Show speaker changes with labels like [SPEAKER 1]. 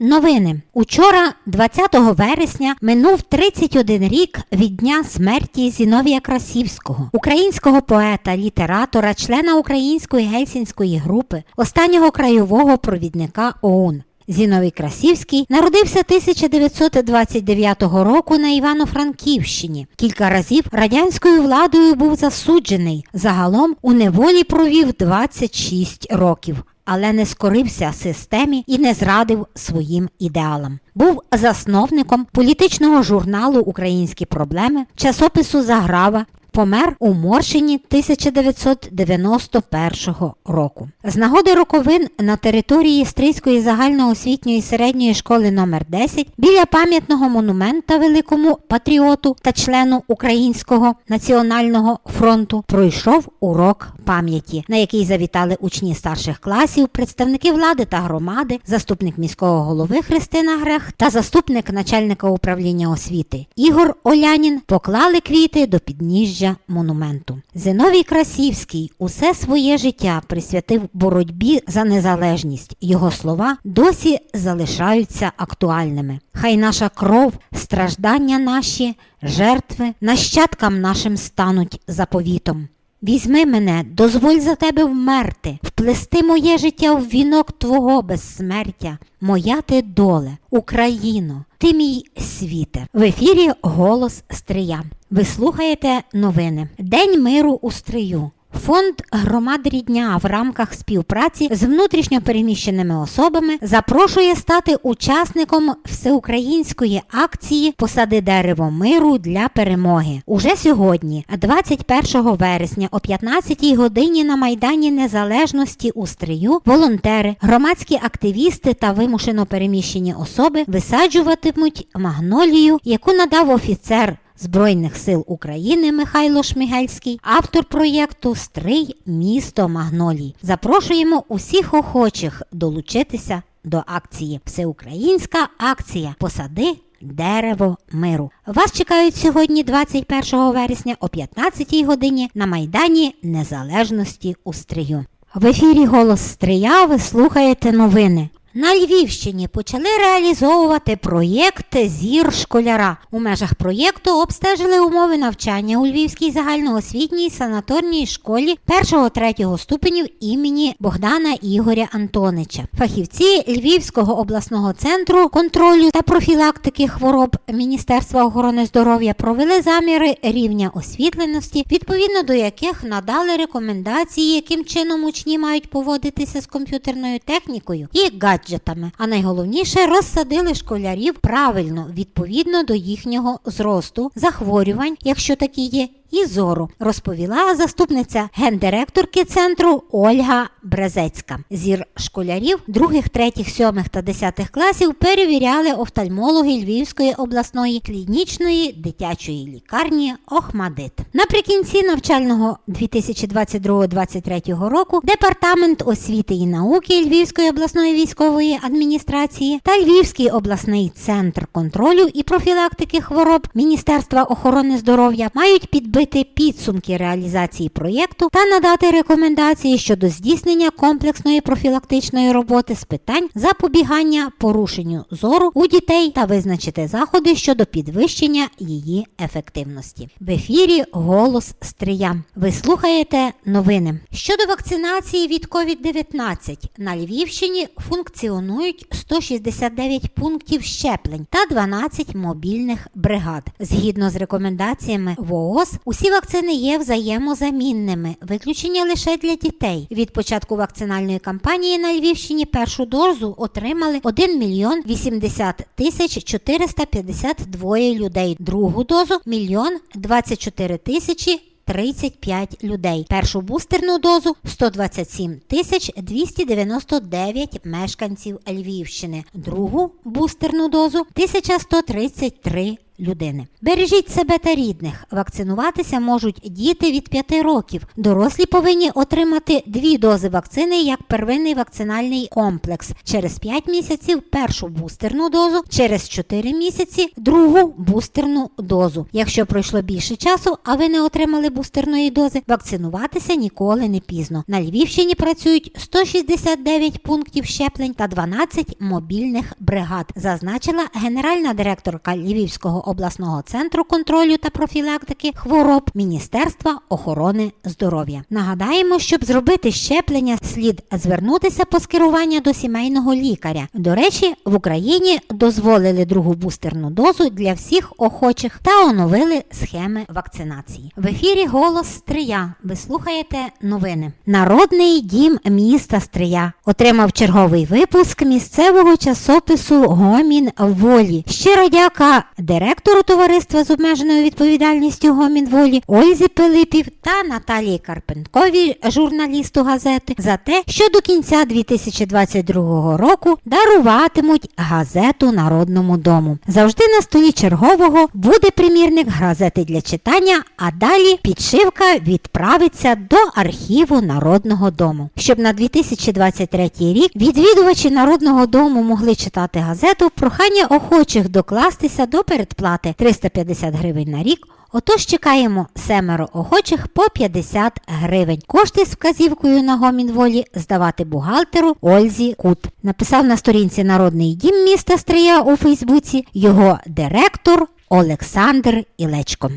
[SPEAKER 1] Новини. Учора, 20 вересня, минув 31 рік від дня смерті Зіновія Красівського, українського поета, літератора, члена української гельсінської групи, останнього краєвого провідника ОУН. Зіновій Красівський народився 1929 року на Івано-Франківщині. Кілька разів радянською владою був засуджений. Загалом у неволі провів 26 років. Але не скорився системі і не зрадив своїм ідеалам. Був засновником політичного журналу Українські проблеми, часопису Заграва, помер у Моршині 1991 року. З нагоди роковин на території Стрийської загальноосвітньої середньої школи номер 10 біля пам'ятного монумента великому патріоту та члену Українського національного фронту пройшов урок пам'яті, на який завітали учні старших класів, представники влади та громади, заступник міського голови Христина Грех та заступник начальника управління освіти Ігор Олянін поклали квіти до підніжжя монументу. Зиновій Красівський усе своє життя присвятив боротьбі за незалежність. Його слова досі залишаються актуальними. Хай наша кров, страждання наші, жертви нащадкам нашим стануть заповітом. Візьми мене, дозволь за тебе вмерти, вплести моє життя в вінок твого безсмертя, моя ти доле, Україно, ти мій світе. В ефірі Голос Стрия. Ви слухаєте новини. День миру у стрию. Фонд громад рідня в рамках співпраці з внутрішньо переміщеними особами запрошує стати учасником всеукраїнської акції Посади дерево миру для перемоги. Уже сьогодні, 21 вересня о 15 годині на Майдані Незалежності у Стрию, волонтери, громадські активісти та вимушено переміщені особи висаджуватимуть магнолію, яку надав офіцер. Збройних сил України Михайло Шмигельський, автор проєкту Стрий місто Магнолій. Запрошуємо усіх охочих долучитися до акції. Всеукраїнська акція Посади дерево миру. Вас чекають сьогодні, 21 вересня, о 15 годині на Майдані Незалежності у Стрию. В ефірі Голос Стрия ви слухаєте новини. На Львівщині почали реалізовувати проєкт Зір школяра. У межах проєкту обстежили умови навчання у Львівській загальноосвітній санаторній школі 1-3 ступенів імені Богдана Ігоря Антонича. Фахівці Львівського обласного центру контролю та профілактики хвороб Міністерства охорони здоров'я провели заміри рівня освітленості, відповідно до яких надали рекомендації, яким чином учні мають поводитися з комп'ютерною технікою і гаджетами гаджетами. А найголовніше розсадили школярів правильно відповідно до їхнього зросту, захворювань, якщо такі є, і зору, розповіла заступниця гендиректорки центру Ольга Брезецька. Зір школярів других, третіх, сьомих та десятих класів перевіряли офтальмологи Львівської обласної клінічної дитячої лікарні Охмадит. Наприкінці навчального 2022-2023 року департамент освіти і науки Львівської обласної військової адміністрації та Львівський обласний центр контролю і профілактики хвороб Міністерства охорони здоров'я мають підбити підсумки реалізації проєкту та надати рекомендації щодо здійснення комплексної профілактичної роботи з питань запобігання порушенню зору у дітей та визначити заходи щодо підвищення її ефективності. В ефірі Голос Стрия. Ви слухаєте новини. Щодо вакцинації від COVID-19 на Львівщині функціонують 169 пунктів щеплень та 12 мобільних бригад. Згідно з рекомендаціями ВООЗ, усі вакцини є взаємозамінними, виключення лише для дітей. Від початку вакцинальної кампанії на Львівщині першу дозу отримали 1 мільйон 80 тисяч 452 людей. Другу дозу мільйон 24 тисячі 35 людей. Першу бустерну дозу 127 тисяч 299 мешканців Львівщини. Другу бустерну дозу 1133 людини. Бережіть себе та рідних. Вакцинуватися можуть діти від 5 років. Дорослі повинні отримати дві дози вакцини як первинний вакцинальний комплекс. Через 5 місяців першу бустерну дозу, через 4 місяці другу бустерну дозу. Якщо пройшло більше часу, а ви не отримали бустерної дози, вакцинуватися ніколи не пізно. На Львівщині працюють 169 пунктів щеплень та 12 мобільних бригад, зазначила генеральна директорка Львівського обласного центру контролю та профілактики хвороб Міністерства охорони здоров'я. Нагадаємо, щоб зробити щеплення, слід звернутися по скерування до сімейного лікаря. До речі, в Україні дозволили другу бустерну дозу для всіх охочих та оновили схеми вакцинації. В ефірі голос Стрия. Ви слухаєте новини. Народний дім міста Стрия отримав черговий випуск місцевого часопису Гомін Волі. Щиро дяка директору товариства з обмеженою відповідальністю Гомін Волі Ользі Пилипів та Наталії Карпенковій, журналісту газети, за те, що до кінця 2022 року даруватимуть газету Народному дому. Завжди на столі чергового буде примірник газети для читання, а далі підшивка відправиться до архіву Народного дому. Щоб на 2023 рік відвідувачі Народного дому могли читати газету, прохання охочих докластися до передплати 350 гривень на рік. Отож чекаємо семеро охочих по 50 гривень. Кошти з вказівкою на гомінволі здавати бухгалтеру Ользі Кут. Написав на сторінці Народний дім міста Стрия у Фейсбуці його директор Олександр Ілечко.